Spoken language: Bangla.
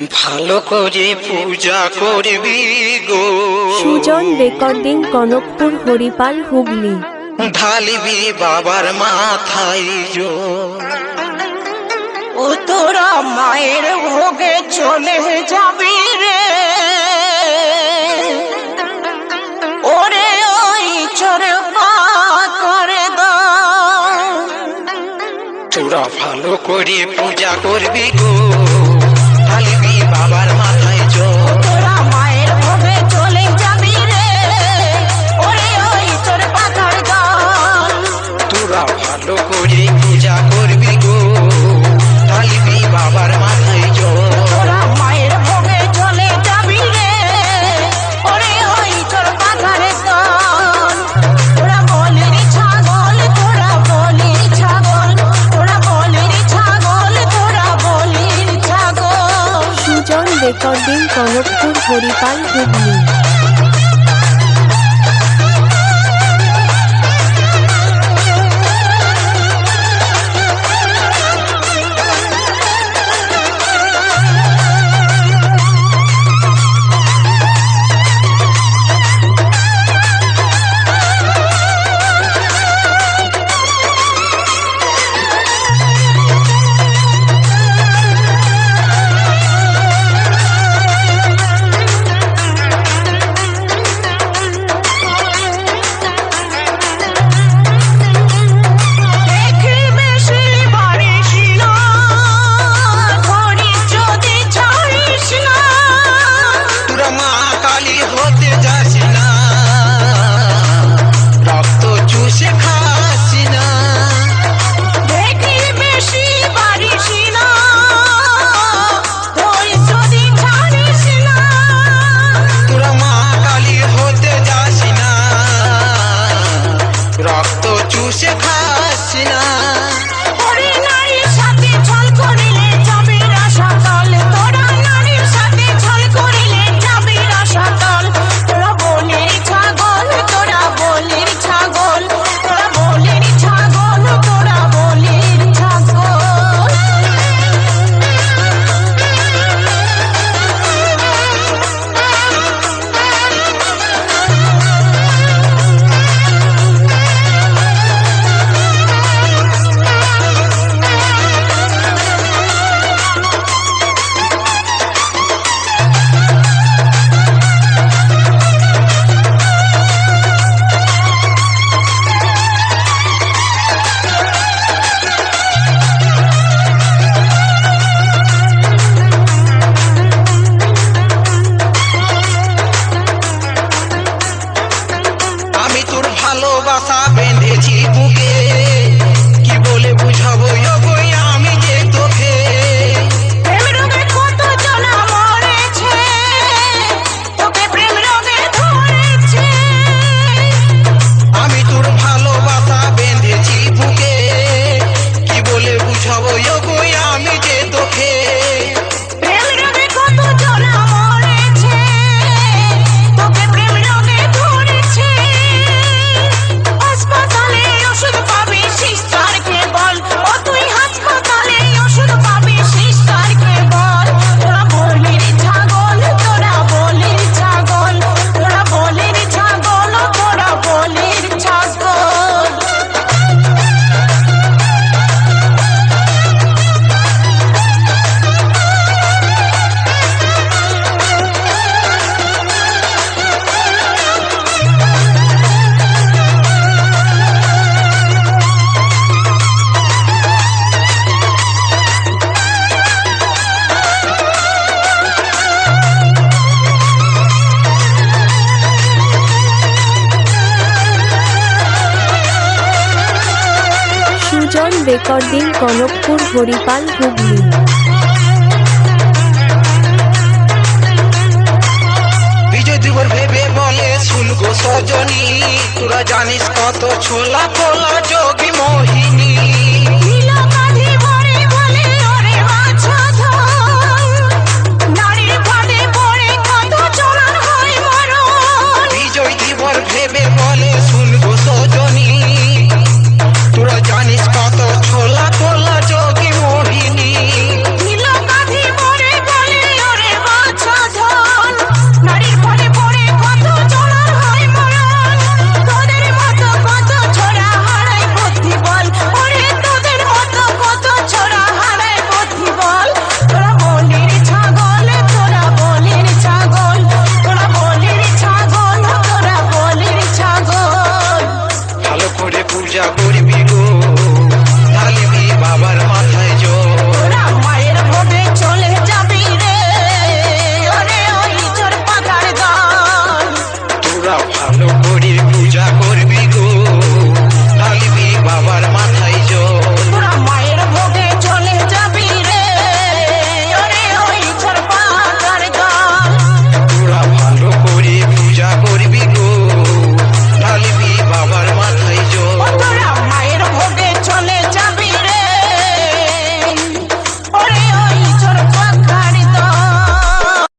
ভালো করে পূজা করবি গো। সুজন রেকর্ডিং কনকপুর হরিপাল হুগলি। ঢালবি বাবার মাথায় জো ও তোরা মায়ের ভোগে চলে যাবি রে। ওরে ওই চরে করে তোরা ভালো করে পূজা করবি গো। Bye-bye tomorrow. Recording Kanakpur Haripal Hooghly. Recording Kanakpur Haripal Hooghly. বিজয় দিবর ভেবে বলে শুনকো সজনী তোরা জানিস কত ছোলা